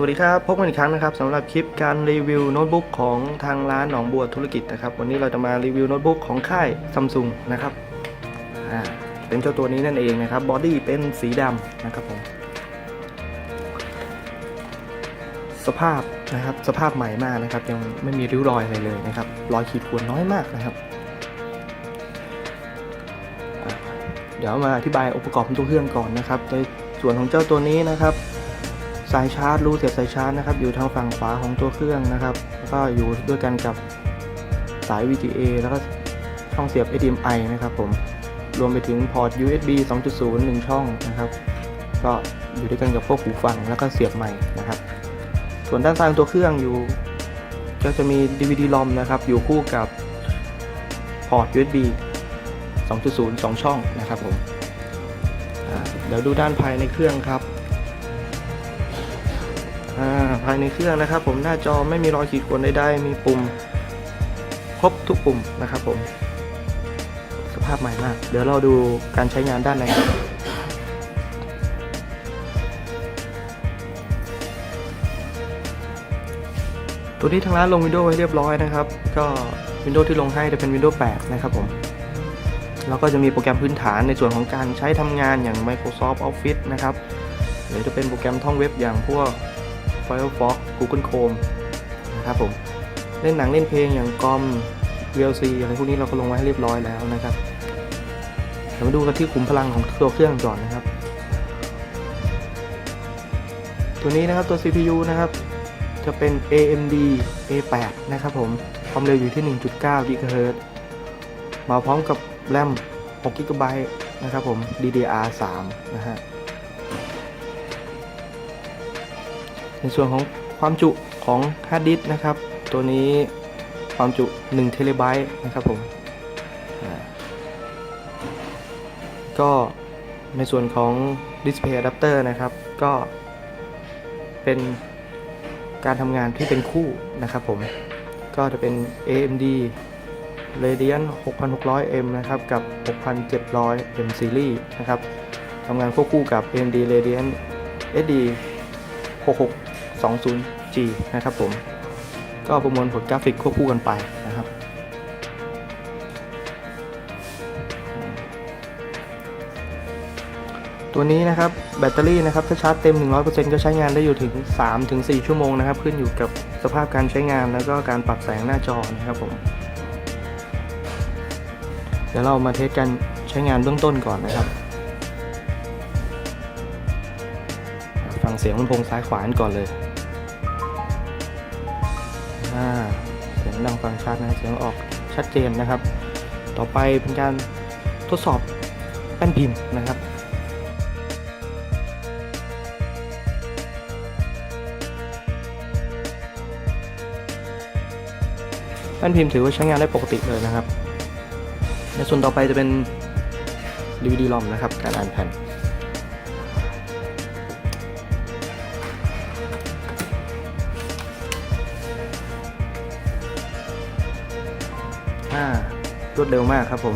สวัสดีครับ พบกันอีกครั้งนะครับสำหรับคลิปการรีวิวโน้ตบุ๊กของทางร้านหนองบัวธุรกิจนะครับ วันนี้เราจะมารีวิวโน้ตบุ๊กของค่ายซัมซุงนะครับอ่าเป็นเจ้าตัวนี้นั่นเองนะครับบอดี้เป็นสีดำนะครับผมสภาพนะครับสภาพใหม่มากนะครับ ยังไม่มีริ้วรอยอะไรเลยนะครับรอยขีดข่วนน้อยมากนะครับ เดี๋ยวมาอธิบายองค์ประกอบของตัวเครื่องก่อนนะครับ ในส่วนของเจ้าตัวนี้นะครับ สายชาร์จรูเสียบสายชาร์จนะครับ อยู่ทางฝั่งขวาของตัวเครื่องนะครับ แล้วก็อยู่ด้วยกันกับสาย VGA แล้วก็ช่องเสียบ HDMI นะครับผม รวมไปถึงพอร์ต USB 2.0 1 ช่องนะครับ ก็อยู่ด้วยกันกับพวกหูฟังแล้วก็เสียบใหม่นะครับ ส่วนด้านซ้ายของตัวเครื่องอยู่ ก็จะมี DVD ROM นะครับ อยู่คู่กับพอร์ต USB 2.0 2 ช่องนะครับผมเดี๋ยวดูด้านภายในเครื่องครับ ภายในเครื่องนะครับ ผมหน้าจอไม่มีรอยขีดข่วนใดๆมีปุ่ม ครบทุกปุ่มนะครับ ผม สภาพใหม่มาก เดี๋ยวเราดูการใช้งานด้านในตัวนี้ทางร้านลงวินโดว์ไว้เรียบร้อยนะครับ ก็วินโดว์ที่ลงให้จะเป็นวินโดว์8นะครับผม แล้วก็จะมีโปรแกรมพื้นฐานในส่วนของการใช้ทำงานอย่าง Microsoft Office นะครับ หรือจะเป็นโปรแกรมท่องเว็บอย่างพวก Firefox Google Chrome นะครับผมเล่นหนังเล่นเพลงอย่างกอม VLC อะไรพวกนี้เราก็ลงไว้ให้เรียบร้อยแล้วนะครับเดี๋ยวมาดูกันที่ขุมพลังของตัวเครื่องก่อนนะครับ ตัวนี้นะครับตัว CPU นะครับ จะเป็น AMD A8 นะครับผมความเร็วอยู่ที่ 1.9 GHz มาพร้อมกับแรม6 GB นะครับผม DDR3 นะฮะ ในส่วนของความจุของฮาร์ดดิสก์นะครับ ตัวนี้ความจุ1เทเลไบต์นะครับผมก็ในส่วนของ Display Adapter นะครับ ก็เป็นการทำงานที่เป็นคู่นะครับผม ก็จะเป็น AMD Radeon 6600M นะครับ กับ 6700M Series นะครับทำงานควบคู่กับ AMD Radeon SD 6620G นะครับผม ก็ประมวลผลกราฟิกควบคู่กันไปนะครับ ตัวนี้นะครับแบตเตอรี่นะครับถ้าชาร์จเต็ม 100%ก็ใช้งานได้อยู่ถึง 3-4 ชั่วโมงนะครับ ขึ้นอยู่กับสภาพการใช้งานแล้วก็การปรับแสงหน้าจอนะครับผม เดี๋ยวเรามาเทสการใช้งานเบื้องต้นก่อนนะครับ เสียงลำโพงซ้ายขวากันก่อนเลยอ่าเสียงดังฟังชัดนะเสียงออกชัดเจนนะครับ ต่อไปเป็นการทดสอบแป้นพิมพ์นะครับแป้นพิมพ์ถือว่าใช้งานได้ปกติเลยนะครับ ในส่วนต่อไปจะเป็น DVD ROM นะครับ การอ่านแผ่น อ่ารวดเร็วมากครับผม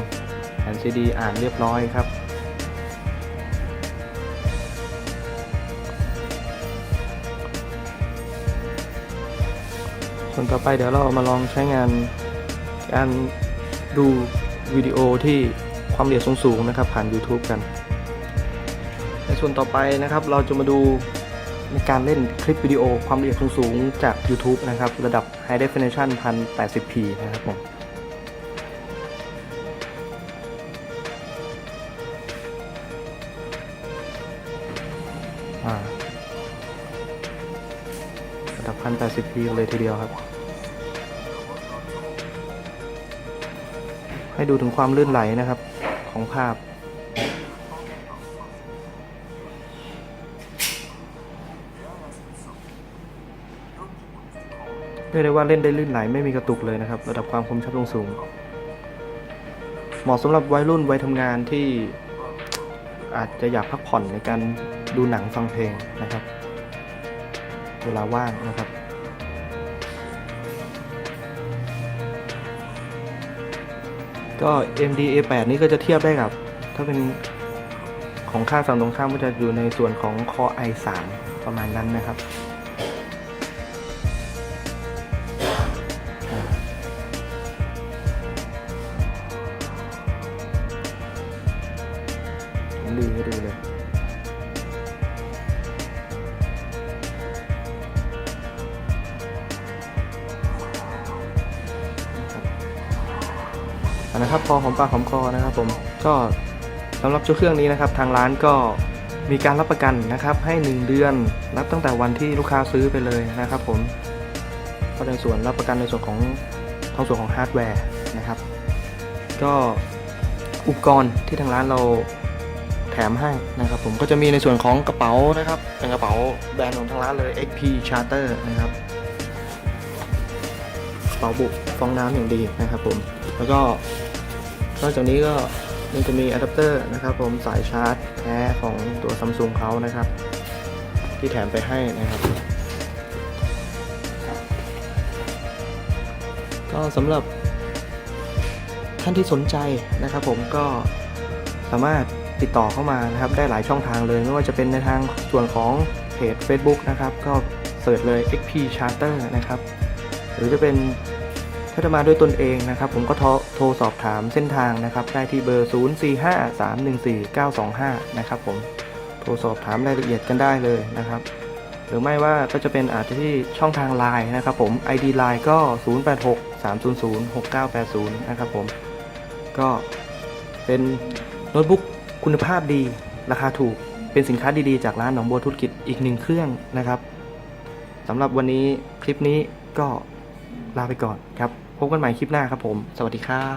แผ่นซีดีอ่านเรียบร้อยครับ ส่วนต่อไปเดี๋ยวเรามาลองใช้งานการดูวิดีโอที่ความละเอียดสูงๆนะครับ ผ่าน YouTube กัน ในส่วนต่อไปนะครับเราจะมาดูในการเล่นคลิปวิดีโอความละเอียดสูงๆจาก YouTube นะครับ ระดับ High Definition 1080p นะครับผม 1080p เลยทีเดียวครับ ให้ดูถึงความลื่นไหลนะครับของภาพ เรียกได้ว่าเล่นได้ลื่นไหลไม่มีกระตุกเลยนะครับ ระดับความคมชัดสูง เหมาะสำหรับวัยรุ่นวัยทำงานที่อาจจะอยากพักผ่อนในการดูหนังฟังเพลงนะครับ เวลาว่างนะครับ ก็ MD A8 นี่ก็จะเทียบได้กับ ถ้าเป็นของค่ายฝั่งตรงข้ามก็จะอยู่ในส่วนของ Core i3 ประมาณนั้นนะครับ นะครับพอหอมปากหอมคอนะครับผมก็สำหรับเจ้าเครื่องนี้นะครับ ทางร้านก็มีการรับประกันนะครับ ให้ 1 เดือนรับตั้งแต่วันที่ลูกค้าซื้อไปเลยนะครับ ผมก็ในส่วนรับประกันในส่วนของทางส่วนของฮาร์ดแวร์นะครับ ก็อุปกรณ์ที่ทางร้านเราแถมให้นะครับ ผมก็จะมีในส่วนของกระเป๋านะครับ เป็นกระเป๋าแบรนด์ของทางร้านเลย XP Charter นะครับ เป๋าบุกฟองน้ำอย่างดีนะครับผม แล้วก็นอกจากนี้ก็มันจะมีอะแดปเตอร์นะครับผมสายชาร์จแท้ของตัวซัมซุงเขานะครับ ที่แถมไปให้นะครับ ก็สำหรับท่านที่สนใจนะครับผมก็สามารถติดต่อเข้ามานะครับ ได้หลายช่องทางเลย ไม่ว่าจะเป็นในทางส่วนของเพจ Facebook นะครับ ก็เสิร์ชเลย XP Charter นะครับ หรือจะเป็นถ้าจะมาด้วยตนเองนะครับ ผมก็โทรโทรสอบถามเส้นทางนะครับ ได้ที่เบอร์ 0453149925 นะครับผมโทรสอบถามรายละเอียดกันได้เลยนะครับ หรือไม่ว่าก็จะเป็นอาจจะที่ช่องทาง Line นะครับผม ID Line ก็ 0863006980 นะครับผม ก็เป็นโน้ตบุ๊กคุณภาพดีราคาถูกเป็นสินค้าดีๆ จากร้านหนองบัวธุรกิจอีกหนึ่งเครื่องนะครับสำหรับวันนี้คลิปนี้ก็ ลาไปก่อนครับ พบกันใหม่คลิปหน้าครับผม สวัสดีครับ